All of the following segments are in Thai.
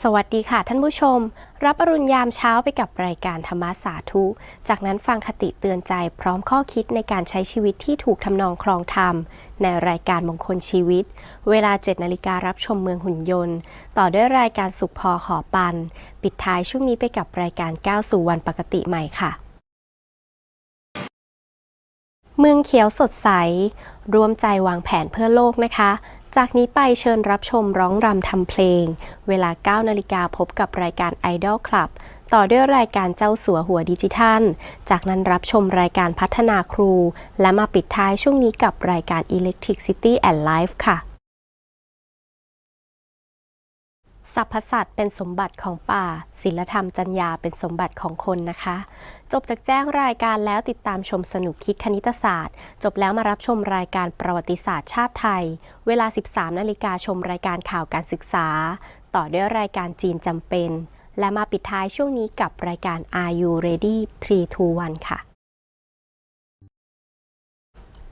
สวัสดีค่ะท่านผู้ชม รับอรุณยามเช้าไปกับรายการธรรมสาธุ จากนั้นฟังคติเตือนใจพร้อมข้อคิดในการใช้ชีวิตที่ถูกทำนองครองธรรม ในรายการมงคลชีวิต เวลา 7 นาฬิการัชมเมืองหุ่นยนต์ ต่อด้วยรายการสุขพอขอปัน ปิดท้ายช่วงนี้ไปกับรายการก้าวสู่วันปกติใหม่ค่ะ เมืองเขียวสดใส ร่วมใจวางแผนเพื่อโลกนะคะ จากนี้ไปเชิญรับชมร้องรำทำเพลง เวลา 9 นาฬิกาพบกับรายการ Idol Club ต่อด้วยรายการเจ้าสัวหัวดิจิทัล จากนั้นรับชมรายการพัฒนาครู และมาปิดท้ายช่วงนี้กับรายการ Electric City and Life ค่ะ สรรพสัตว์เป็นสมบัติของป่า ศิลธรรมจัญญาเป็นสมบัติของคนนะคะ จบจากแจ้งรายการแล้วติดตามชมสนุกคิดคณิตศาสตร์ จบแล้วมารับชมรายการประวัติศาสตร์ชาติไทย เวลา 13นาฬิกาชมรายการข่าวการศึกษา ต่อด้วยรายการจีนจำเป็น และมาปิดท้ายช่วงนี้กับรายการ Are You Ready 3 2 1 ค่ะ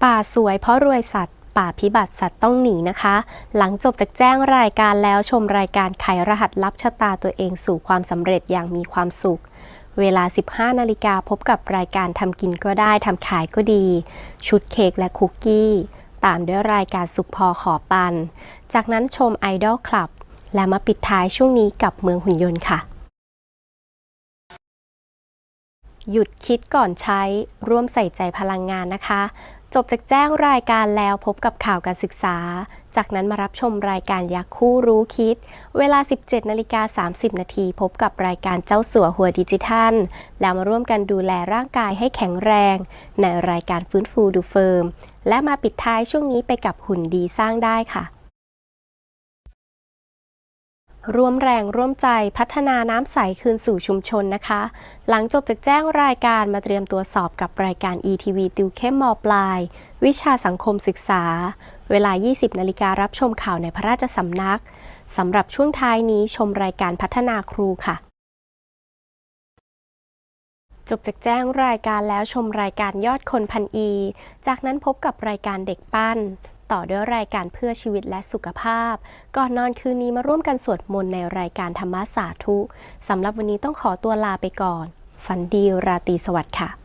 ป่าสวยเพราะรวยสัตว์ ป่าพิบัติสัตว์ต้องหนีนะคะ หลังจบจากแจ้งรายการแล้วชมรายการไขรหัสลับชะตาตัวเองสู่ความสำเร็จอย่างมีความสุข เวลา 15 นาฬิกาพบกับรายการทำกินก็ได้ทำขายก็ดี ชุดเค้กและคุกกี้ ตามด้วยรายการสุขพอขอปัน จากนั้นชม Idol Club และมาปิดท้ายช่วงนี้กับเมืองหุ่นยนต์ค่ะหยุดคิดก่อนใช้ร่วมใส่ใจพลังงานนะคะ จบจากแจ้งรายการแล้วพบกับข่าวการศึกษา จากนั้นมารับชมรายการยักษ์คู่รู้คิด เวลา 17นาฬิกา30 นาทีพบกับรายการเจ้าสัวหัวดิจิทัล แล้วมาร่วมกันดูแลร่างกายให้แข็งแรง ในรายการฟื้นฟูดูเฟิร์ม และมาปิดท้ายช่วงนี้ไปกับหุ่นดีสร้างได้ค่ะ ร่วมแรงร่วมใจพัฒนาน้ำใสคืนสู่ชุมชนนะคะ หลังจบจากแจ้งรายการมาเตรียมตัวสอบกับรายการ ETV ติวเข้มมปลาย วิชาสังคมศึกษา เวลา 20 นาฬิการับชมข่าวในพระราชสำนักสำหรับช่วงท้ายนี้ชมรายการพัฒนาครูค่ะ จบจากแจ้งรายการแล้วชมรายการยอดคนพันอี จากนั้นพบกับรายการเด็กปั้น ต่อด้วยรายการเพื่อชีวิตและสุขภาพ ก่อนนอนคืนนี้มาร่วมกันสวดมนต์ในรายการธรรมะสาธุสำหรับวันนี้ต้องขอตัวลาไปก่อน ฝันดีราตรีสวัสดิ์ค่ะ